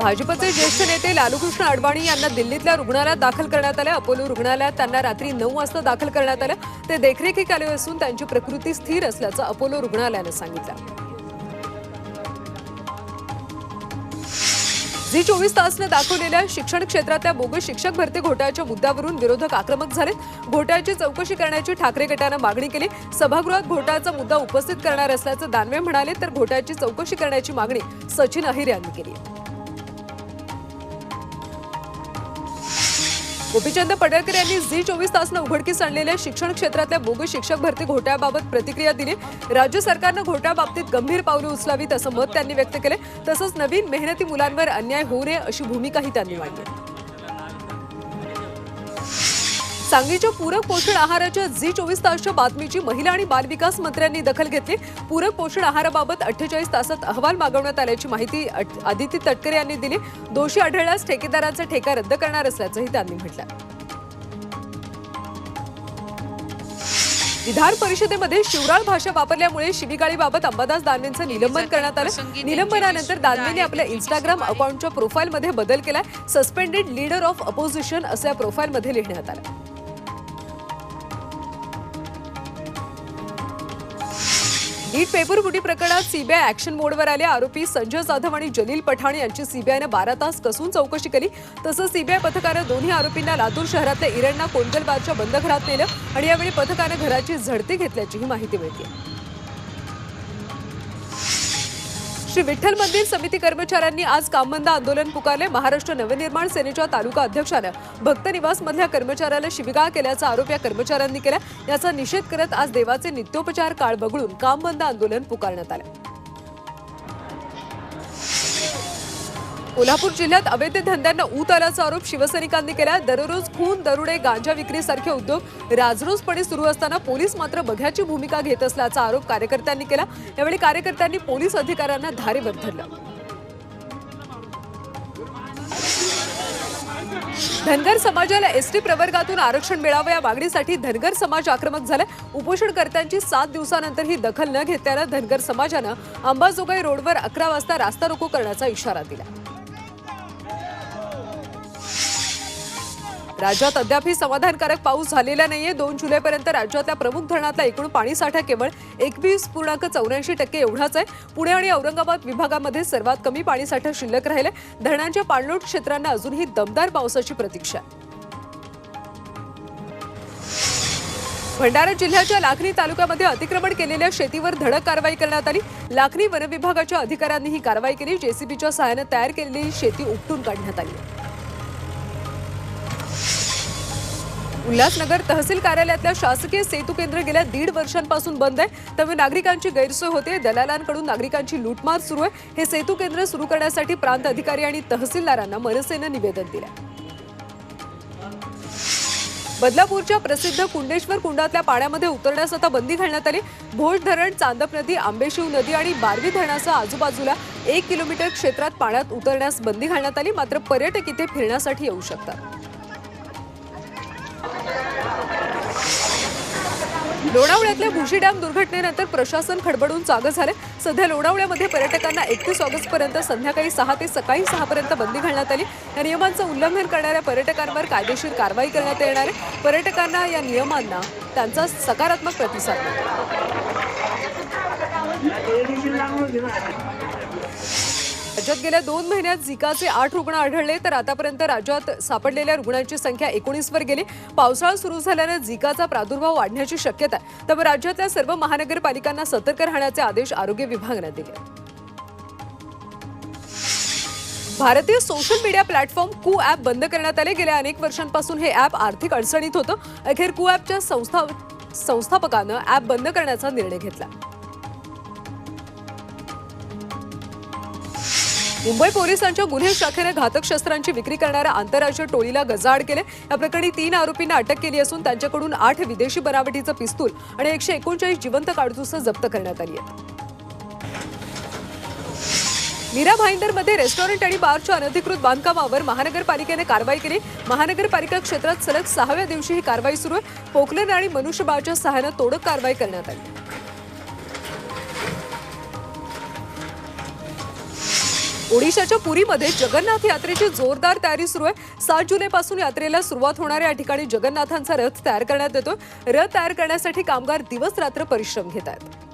भाजपचे ज्येष्ठ नेते लालूकृष्ण अडवाणी यांना दिल्लीतल्या रुग्णालयात दाखल करण्यात आले. अपोलो रुग्णालयात त्यांना रात्री नऊ वाजता दाखल करण्यात आलं. ते देखरेखीखाली असून त्यांची प्रकृती स्थिर असल्याचं अपोलो रुग्णालयानं सांगितलं. झी चोवीस तासनं दाखवलेल्या शिक्षण क्षेत्रातल्या बोगस शिक्षक भरती घोटाळ्याच्या मुद्द्यावरून विरोधक आक्रमक झालेत. घोटाळ्याची चौकशी करण्याची ठाकरे गटानं मागणी केली. सभागृहात घोटाळ्याचा मुद्दा उपस्थित करणार असल्याचं दानवे म्हणाले तर घोटाळ्याची चौकशी करण्याची मागणी सचिन अहिर यांनी केली गोपीचंद पडळकर यांनी झी चोवीस तासनं उघडकीस आणलेल्या शिक्षण क्षेत्रातल्या बोगस शिक्षक भरती घोटाळ्याबाबत प्रतिक्रिया दिली. राज्य सरकारनं घोटाळ्याबाबतीत गंभीर पावलं उचलावीत असं मत त्यांनी व्यक्त केलं. तसंच नवीन मेहनती मुलांवर अन्याय होऊ नये अशी भूमिकाही त्यांनी मांडली. सांगलीच्या पूरक पोषण आहाराच्या झी चोवीस तासच्या बातमीची महिला आणि बालविकास मंत्र्यांनी दखल घेतली. पूरक पोषण आहाराबाबत अठ्ठेचाळीस तासात अहवाल मागवण्यात आल्याची माहिती अट- आदिती तटकरे यांनी दिली. दोषी आढळल्यास ठेकेदारांचा ठेका रद्द करणार असल्याचंही त्यांनी म्हटलं. विधान परिषदेमध्ये शिवराळ भाषा वापरल्यामुळे शिवीगाळीबाबत अंबादास दानवेंचं निलंबन करण्यात आलं. निलंबनानंतर दानवेंनी आपल्या इन्स्टाग्राम अकाउंटच्या प्रोफाईलमध्ये बदल केलाय. सस्पेंडेड लीडर ऑफ अपोजिशन असं या प्रोफाईलमध्ये लिहिण्यात आलं. नीट पेपर फुटी प्रकरणात सीबीआय ऍक्शन मोडवर आले. आरोपी संजय जाधव आणि जलील पठाण यांची सीबीआयनं बारा तास कसून चौकशी केली. तसंच सीबीआय पथकानं दोन्ही आरोपींना लातूर शहरातल्या इरणना कोंदलबादच्या बंद घरात नेलं आणि यावेळी पथकानं घराची झडती घेतल्याचीही माहिती मिळते. श्री विठ्ठल मंदिर समिती कर्मचाऱ्यांनी आज कामबंद आंदोलन पुकारले. महाराष्ट्र नवनिर्माण सेनेच्या तालुका अध्यक्षानं भक्त निवासमधल्या कर्मचाऱ्याला शिविगाळ केल्याचा आरोप या कर्मचाऱ्यांनी केला. याचा निषेध करत आज देवाचे नित्योपचार काळ वगळून कामबंद आंदोलन पुकारण्यात आलं. कोल्हापूर जिल्ह्यात अवैध धंद्यांना ऊत आल्याचा आरोप शिवसैनिकांनी केला दररोज खून दरोडे गांजा विक्रीसारखे उद्योग राजरोसपणे सुरू असताना पोलीस मात्र बघ्याची भूमिका घेत असल्याचा आरोप कार्यकर्त्यांनी केला. यावेळी कार्यकर्त्यांनी पोलीस अधिकाऱ्यांना धारेवर धरलं. धनगर समाजाला एसटी प्रवर्गातून आरक्षण मिळावं या मागणीसाठी धनगर समाज आक्रमक झालाय. उपोषणकर्त्यांची सात दिवसानंतर ही दखल न घेतल्यानं धनगर समाजानं अंबाजोगाई रोडवर अकरा वाजता रास्ता रोको करण्याचा इशारा दिला राज्यात अद्यापही समाधानकारक पाऊस झालेला नाहीये. दोन जुलैपर्यंत राज्यातल्या प्रमुख धरणातला एकूण पाणीसाठा केवळ एकवीस पूर्णांक चौऱ्याऐंशी टक्के एवढाच आहे. पुणे आणि औरंगाबाद विभागामध्ये सर्वात कमी पाणीसाठा शिल्लक राहिले धरणांच्या पाणलोट क्षेत्रांना अजूनही दमदार पावसाची प्रतीक्षा आहे. भंडारा जिल्ह्याच्या लाखनी तालुक्यामध्ये अतिक्रमण केलेल्या शेतीवर धडक कारवाई करण्यात आली. लाखनी वनविभागाच्या अधिकाऱ्यांनी ही कारवाई केली. जेसीबीच्या सहाय्यानं तयार केलेली शेती उपटून काढण्यात आली. उल्हासनगर तहसील कार्यालयातल्या शासकीय सेतू केंद्र गेल्या दीड वर्षांपासून बंद आहे. त्यामुळे नागरिकांची गैरसोय होते. दलालांकडून नागरिकांची लूटमार सुरू आहे. हे सेतू केंद्र सुरू करण्यासाठी प्रांत अधिकारी आणि तहसीलदारांना मनसेनं निवेदन दिलं बदलापूरच्या प्रसिद्ध कुंडेश्वर कुंडातल्या पाण्यामध्ये उतरण्यास आता बंदी घालण्यात आली. भोज धरण चांदप नदी आंबेशिव नदी आणि बारवी धरणासह आजूबाजूला एक किलोमीटर क्षेत्रात पाण्यात उतरण्यास बंदी घालण्यात आली. मात्र पर्यटक इथे फिरण्यासाठी येऊ शकतात. लोणावळ्यातल्या भुशी डॅम दुर्घटनेनंतर प्रशासन खडबडून जागं झाले. सध्या लोणावळ्यामध्ये पर्यटकांना एकतीस ऑगस्टपर्यंत संध्याकाळी सहा ते सकाळी सहा पर्यंत बंदी घालण्यात आली. या नियमांचं उल्लंघन करणाऱ्या पर्यटकांवर कायदेशीर कारवाई करण्यात येणार आहे. पर्यटकांना या नियमांना त्यांचा सकारात्मक प्रतिसाद राज्यात गेल्या दोन महिन्यात झिकाचे आठ रुग्ण आढळले तर आतापर्यंत राज्यात सापडलेल्या रुग्णांची संख्या एकोणीसवर गेली. पावसाळा सुरू झाल्यानं झिकाचा प्रादुर्भाव वाढण्याची शक्यता आहे. त्यामुळे राज्यातल्या सर्व महानगरपालिकांना सतर्क राहण्याचे आदेश आरोग्य विभागानं दिले. भारतीय social media platform Koo app बंद करण्यात आले. गेल्या अनेक वर्षांपासून हे ॲप आर्थिक अडचणीत होतं. अखेर कू ॲपच्या संस्था संस्थापकानं ॲप बंद करण्याचा निर्णय घेतला. मुंबई पोलिसांच्या गुन्हे शाखेने घातक शस्त्रांची विक्री करणाऱ्या आंतरराष्ट्रीय टोळीला गजाआड केले. या प्रकरणी तीन आरोपींना अटक केली असून त्यांच्याकडून आठ विदेशी बनावटीचं पिस्तूल आणि एकशे एकोणचाळीस जिवंत काडतुसं जप्त करण्यात आली आहेत. मीरा भाईंदरमध्ये रेस्टॉरंट आणि बारच्या अनधिकृत बांधकामावर महानगरपालिकेने कारवाई केली. महानगरपालिका क्षेत्रात सलग सहाव्या दिवशी ही कारवाई सुरू आहे. पोकलन आणि मनुष्यबळाच्या सहाय्यानं तोडक कारवाई करण्यात आली. ओडिशाच्या पुरीमध्ये जगन्नाथ यात्रेची जोरदार तयारी सुरू आहे. सात जुलैपासून यात्रेला सुरुवात होणाऱ्या या ठिकाणी जगन्नाथांचा रथ तयार करण्यात येतो रथ तयार करण्यासाठी कामगार दिवस रात्र परिश्रम घेत आहेत.